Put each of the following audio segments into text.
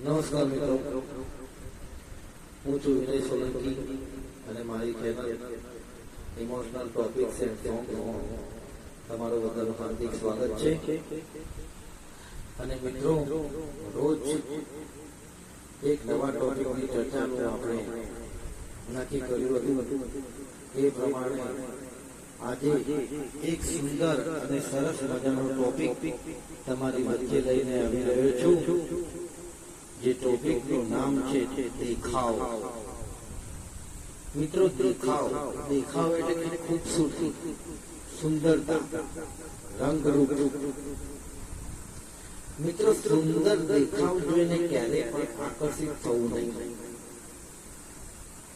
નમસ્કાર મિત્રો. હું છું વિનય સોલંકી અને મારી ચેનલ ઇમોશનલ ટોપિક્સ એન્ડ સોંગ્સમાં તમારું બધાનું હાર્દિક સ્વાગત છે. અને મિત્રો, રોજ એક નવા ટોપિકની ચર્ચાનું આપણે નક્કી કર્યું હતું. એ પ્રમાણે આજે એક સુંદર અને સરસ મજાનો ટોપિક તમારી વચ્ચે લઈને આવી રહ્યો છું. જે ટોપિકનું નામ છે દેખાવ મિત્રો દેખાવ દેખાવ એટલે કે ખૂબસૂરતી, સુંદરતા, રંગરૂપ. મિત્રો, સુંદર દેખાવ જોઈને ક્યારે પણ આકર્ષિત થવું નહીં.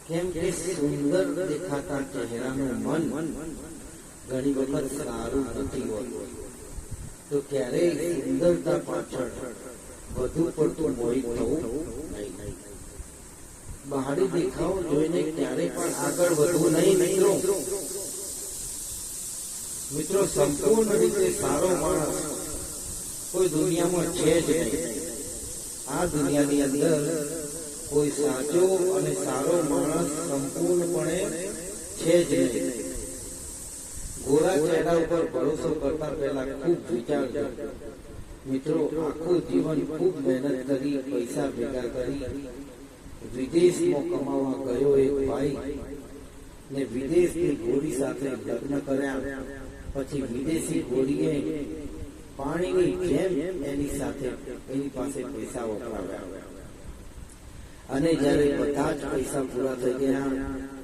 કેમ કે સુંદર દેખાતા ચહેરાનું મન ઘણી વખત સારું નથી હોતું. તો ક્યારેય સુંદરતા પાછળ વધુ પડતું મોહિત થવું બહારી દેખાવ જોઈને ક્યારે પણ આગળ વધવું નહીં, મિત્રો. મિત્રો, સંપૂર્ણ રીતે સારો માણસ કોઈ દુનિયામાં છે જ નહીં. આ દુનિયાની અંદર કોઈ સાચો અને સારો માણસ સંપૂર્ણપણે છે જ નહીં. ગોરા ચહેરા ઉપર ભરોસો કરતા પહેલા ખૂબ વિચારજો. મિત્રો, આખું જીવન ખૂબ મહેનત કરી, પૈસા ભેગા કરી, વિદેશમાં કમાવા ગયો એક ભાઈ ને વિદેશની ગોળી સાથે લગ્ન કર્યા. પછી વિદેશી ગોળીએ પાણીની જેમ એની સાથે એની પાસે પૈસા વપરાવ્યા અને જ્યારે બધા જ પૈસા પૂરા થઈ ગયા,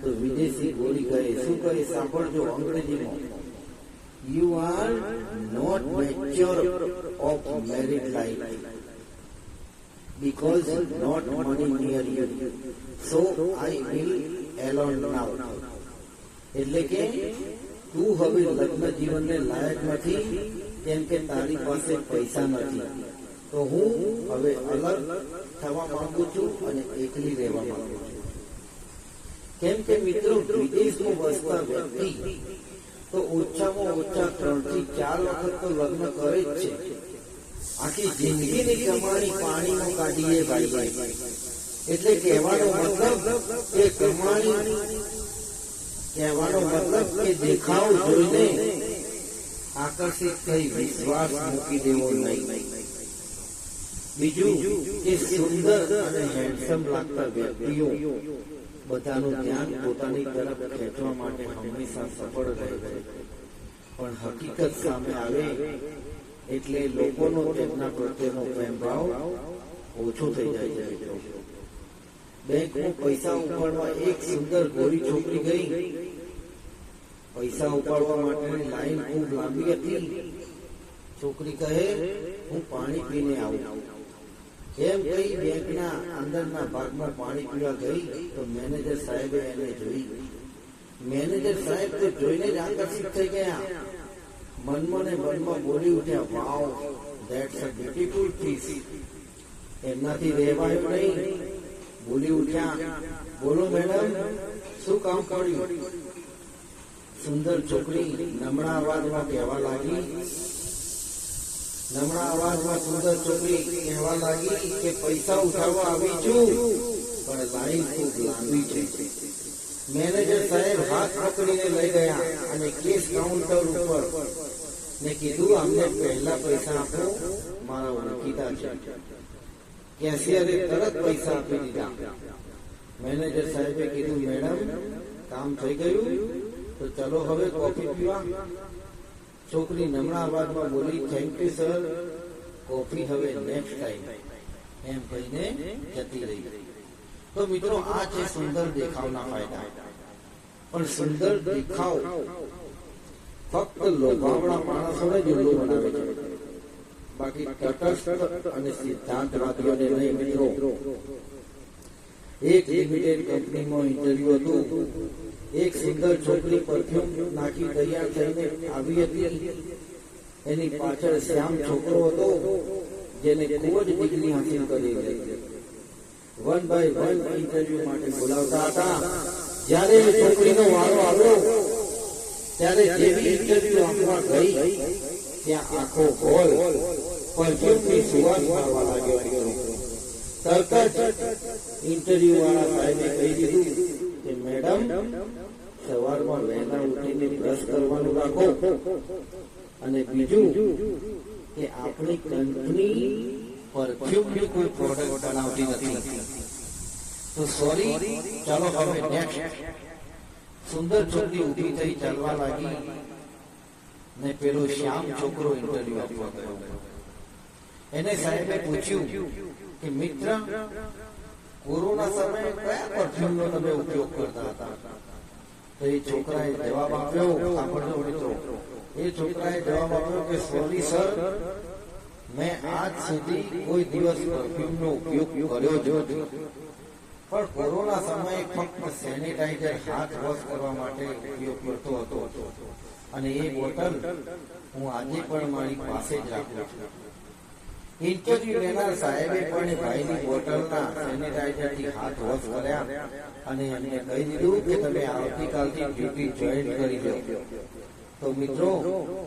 તો વિદેશી ગોળી કહે, શું કહે? સાંભળજો અંગ્રેજીમાં. You are not mature of married life because not money near you. So, I will alone now. એટલે કે, તું હવે લગ્ન જીવનને લાયક નથી, કેમ કે તારી પાસે પૈસા નથી તો હું હવે અલગ થવા માંગુ છું અને એકલી રહેવા માંગુ છું કેમ કે મિત્રો વિદેશમાં વસતા વ્યક્તિ તો ઓછામાં ઓછા ત્રણથી ચાર વખત તો લગ્ન કરે જ છે. આખી જિંદગીની કમાણી પાણીમાં કાઢીએ ભાઈ એટલે કહેવાનો મતલબ કે કમાણી, કહેવાનો મતલબ કે દેખાવ જોઈને આકર્ષિત થઈ વિશ્વાસ મૂકી દેવો નહીં. બીજું કે સુંદર અને હેન્ડસમ લાગતા વ્યક્તિઓ બધાનું ધ્યાન પોતાની તરફ ખેંચવા માટે હંમેશા સફળ રહે. છે પણ હકીકત સામે આવે એટલે લોકોનો તેમના પ્રત્યેનો પ્રેમ ભાવ ઓછો થઈ જાય છે બેંકમાં પૈસા ઉપાડવા એક સુંદર ગોરી છોકરી ગઈ. પૈસા ઉપાડવા માટેની લાઈન ખૂબ લાંબી હતી. છોકરી કહે, હું પાણી પીને આવું. એમ કહી બેંકના અંદરના ભાગમાં પાણી પીવા ગઈ, તો મેનેજર સાહેબે એને જોઈ. મેનેજર સાહેબ તો જોઈને જ આકર્ષિત થઈ ગયા. મનમાં ને મનમાં બોલી ઉઠ્યા, wow that's a beautiful piece એમનાથી રહેવાયું નહીં. બોલી ઉઠ્યા, બોલો મેડમ, શું કામ કર્યું સુંદર છોકરી નમણા અવાજમાં કહેવા લાગી નમણા અવાજમાં સુંદર છોકરી કહેવા લાગી કે પૈસા ઉઠાવવા આવી છું, પણ લાઈન ખૂબ લાંબી છે. મેનેજર સાહેબ હાથ પકડીને લઈ ગયા અને કેસ કાઉન્ટર ઉપર ને કીધું, અમને પહેલા પૈસા આપો, મારા ઓળખીતા છે. કેશિયરે તરત પૈસા આપી દીધા. મેનેજર સાહેબે કીધું, મેડમ, કામ થઈ ગયું, તો ચલો હવે કોફી પીવા. છોકરી નમણા અવાજમાં બોલી થેન્ક યુ સર કોફી હવે નેક્સ્ટ ટાઈમ એમ કહીને જતી રહી. તો મિત્રો, આ છે સુંદર દેખાવના ફાયદા. પણ સુંદર દેખાવ ફક્ત લોભાવણા માણસોને જ ઉલ્લુ બનાવે છે. બાકી તટસ્થ અને સિદ્ધાંતવાદીઓને નહીં, મિત્રો. એક લિમિટેડ કંપનીમાં ઇન્ટરવ્યુ હતું. એક સિંગલ છોકરી પરફ્યુમ નાખી તૈયાર થઈને આવી હતી. એની પાછળ શ્યામ છોકરો હતો, જેને ખૂબ જ ડિગ્રી હાંસિલ કરી હતી. વન બાય વન ઇન્ટરવ્યુ માટે બોલાવતા હતા. જ્યારે છોકરીનો વારો આવ્યો, ત્યારે જેવી ઇન્ટરવ્યુ આપવા ગઈ, ત્યાં આખો હોલ પરફ્યુમની સુવાસ મારવા લાગ્યો. તરત જ ઇન્ટરવ્યુ વાળા સાહેબે કહી દીધું કે, મેડમ, સવારમાં વહેલા ઉઠીને બ્રશ કરવાનું રાખો. અને બીજું કે, આપણી કંપની પરફ્યુમની કોઈ પ્રોડક્ટ બનાવતી નથી. તો સોરી ચાલો હવે નેક્સ્ટ સુંદર છોકરી ઊભી થઈ ચાલવા લાગી ને પેલો શ્યામ છોકરો ઇન્ટરવ્યુ આપવા ગયો. એને સાહેબે પૂછ્યું કે, મિત્ર, કોરોના સમયે કયા પરફ્યુમનો તમે ઉપયોગ કરતા હતા? તો એ છોકરાએ જવાબ આપ્યો, સાંભળજો મિત્રો, એ છોકરાએ જવાબ આપ્યો કે, સોરી, સર, મેં આજ સુધી કોઈ દિવસ પરફ્યુમનો ઉપયોગ કર્યો જ પણ કોરોના સમયે ફક્ત સેનિટાઈઝર, હાથ વોશ કરવા માટે ઉપયોગ કરતો હતો. અને એ બોટલ હું આજે પણ મારી પાસે જ રાખું છું. ઇન્ટરવ્યુ લેનાર સાહેબે પણ ભાઈની બોટલના સેનિટાઈઝરથી હાથ વોશ કર્યા અને એમને કહી દીધું કે તમે આવતીકાલથી ડ્યુટી જોઈન કરી લો તો મિત્રો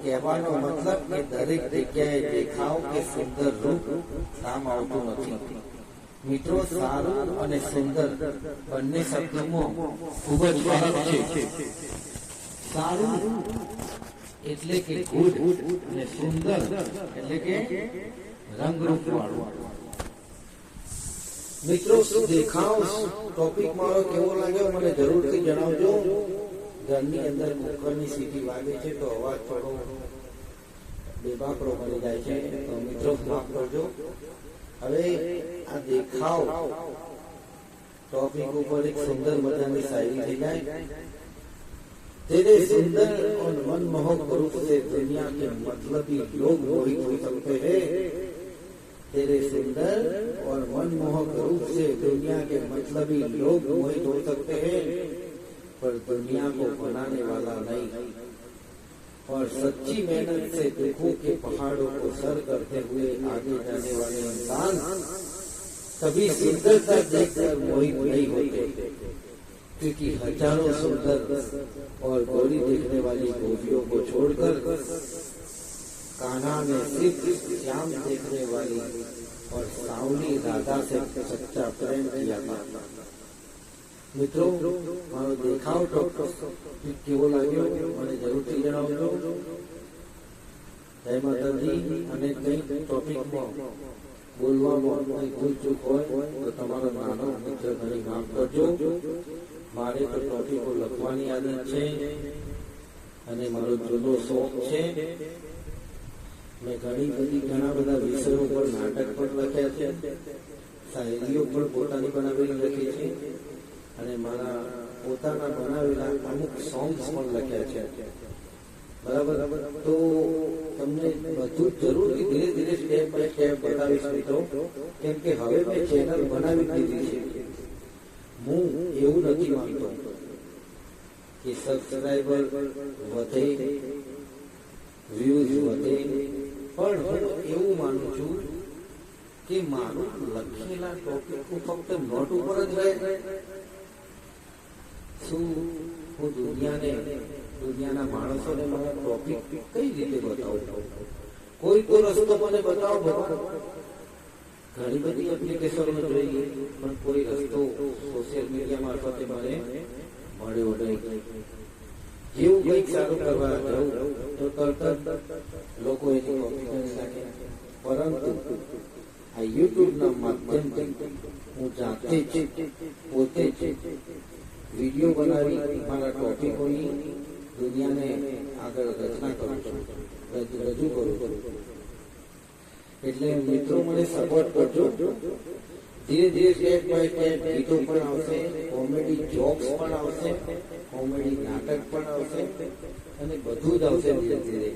કહેવાનો મતલબ કે દરેક જગ્યાએ દેખાવ કે સુંદર રૂપ કામ આવતું નથી. મિત્રો સારું અને સુંદર બંને શબ્દોમાં ખૂબ જ ફરક છે. સારું એટલે કે ગુડ અને સુંદર એટલે કે રંગરૂપ વાળું મિત્રો, શું દેખાવ? ટોપિક મારો કેવો લાગ્યો? મને જરૂરથી જણાવજો. ઘરની અંદર કુકરની સીટી વાગે છે તો અવાજ થોડો બેબાકડો બની જાય છે. તો મિત્રો, માફ કરજો. હવે આ દેખાવ ટોપિક ઉપર એક સુંદર મજાની શાયરી થઈ જાય. तेरे सुंदर और मनमोहक रूप से दुनिया के मतलबी लोग मोहित हो सकते हैं। तेरे सुंदर और मनमोहक रूप से दुनिया के मतलबी लोग मोहित हो सकते हैं, पर दुनिया को बनाने वाला नहीं। और सच्ची मेहनत से दुखों के पहाड़ों को सर करते हुए आगे जाने वाले इंसान कभी सुंदरता देखकर मोहित नहीं होते। क्योंकि हजारों सुंदर और गोरी देखने वाली गोपियों को छोड़कर कान्हा ने सिर्फ श्याम देखने वाली और सावली राधा से सच्चा प्रेम किया था મિત્રો મારો દેખાવ કેવો લાગ્યો મને જરૂરથી જણાવજો જય માતાજી અને કઈ ટોપિકમાં બોલવામાં કઈ ભૂલ ચૂક હોય તો તમારો નાનો મિત્ર ઘણી માફ કરજો મારે તો ટોપિકો લખવાની આદત છે. અને મારો જુદો શોખ છે. મેં ઘણી બધી, ઘણા બધા વિષયો પર નાટક પણ લખ્યા છે. શાયરીઓ પણ પોતાની બનાવેલી લખી છે. અને મારા પોતાના બનાવેલા અમુક સોંગ્સ પણ લખ્યા છે. બરાબર? તો તમને બધું જરૂરથી ધીરે ધીરે સ્ટેપ બાય સ્ટેપ બતાવીશ મિત્રો. કેમ કે હવે મેં ચેનલ બનાવી દીધી છે. હું એવું નથી માનતો કે સબસ્ક્રાઈબર વધે વ્યૂઝ વધે, પણ હું એવું માનું છું કે મારું લખેલા ટોપિક ફક્ત નોટ ઉપર જ રહે શું હું દુનિયાને, દુનિયાના માણસોને મારા ટોપિક કઈ રીતે બતાવું? કોઈ કોઈ રસ્તો મને બતાવો ભગવાન? ઘણી બધી એપ્લિકેશનો જોઈએ, પણ કોઈ રસ્તો સોશિયલ મીડિયા મારફતે મને મળ્યો નહીં. જેવું કંઈક સારું કરવા જવું તો તરત લોકો એની કોપી કરી નાખે પરંતુ આ યુટ્યુબના માધ્યમથી હું જાતે જ પોતે જ વીડિયો બનાવી મારા ટોપિકોની દુનિયાને આગળ રચના કરું છું, રજૂ કરું છું. એટલે મિત્રો મને સપોર્ટ કરજો. ધીરે ધીરે સ્ટેપ બાય સ્ટેપ ગીતો પણ આવશે કોમેડી જોક્સ પણ આવશે કોમેડી નાટક પણ આવશે અને બધું જ આવશે ધીરે ધીરે.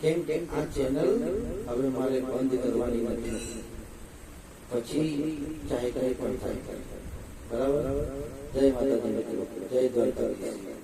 કેમ કે આ ચેનલ હવે મારે બંધ કરવાની નથી. પછી ચાહે કઈ પણ થાય. બરાબર? જય માતાજી મિત્રો. જય દ્વારકાધીશ.